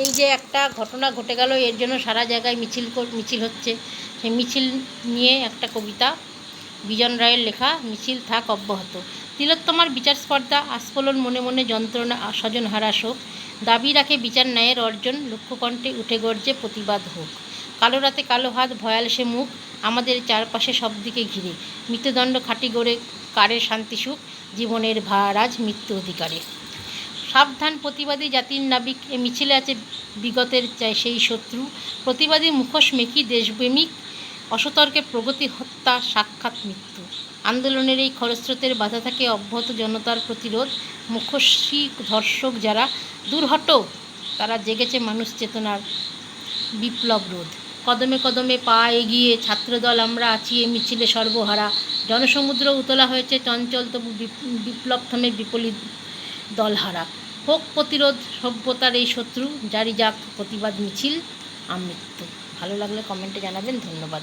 এই যে একটা ঘটনা ঘটে গেল, এর জন্য সারা জায়গায় মিছিল মিছিল হচ্ছে। সেই মিছিল নিয়ে একটা কবিতা, বিজন রায়ের লেখা, মিছিল থাক অব্যাহত। তিলোত্তমার বিচার স্পর্ধা, আস্ফলন, মনে মনে যন্ত্রণা, স্বজন হারা শোক। দাবি রাখে বিচার ন্যায়ের অর্জন, লক্ষ্যকণ্ঠে উঠে গর্জে প্রতিবাদ হোক কালো রাতে কালো হাত, ভয়াল সে মুখ, আমাদের চারপাশে সব দিকে ঘিরে। মৃত্যুদণ্ড খাটি গড়ে, কারের শান্তি সুখ, জীবনের ভার আজ মৃত্যু অধিকারে সাবধান প্রতিবাদী জাতির নাবিক এ মিছিলে আছে বিগতের চাই সেই শত্রু। প্রতিবাদী মুখোশ মেকি দেশপ্রেমিক অসতর্কে প্রগতি হত্যা সাক্ষাৎ মৃত্যু। আন্দোলনের এই খরস্রোতের বাধা থাকে অব্যাহত জনতার প্রতিরোধ। মুখোশী ধর্ষক যারা দুর্হট তারা জেগেছে মানুষ চেতনার বিপ্লব রোধ। কদমে কদমে পা এগিয়ে ছাত্রদল, আমরা আছি এ মিছিলে সর্বহারা। জনসমুদ্র উতলা হয়েছে চঞ্চল, তবু বিপ- বিপ্লব থামে বিপরীত দলহারা। হোক প্রতিরোধ সভ্যতার এই শত্রু জারি যাক প্রতিবাদ মিছিল, আমৃত্যু। ভালো লাগলে কমেন্টে জানাবেন, ধন্যবাদ।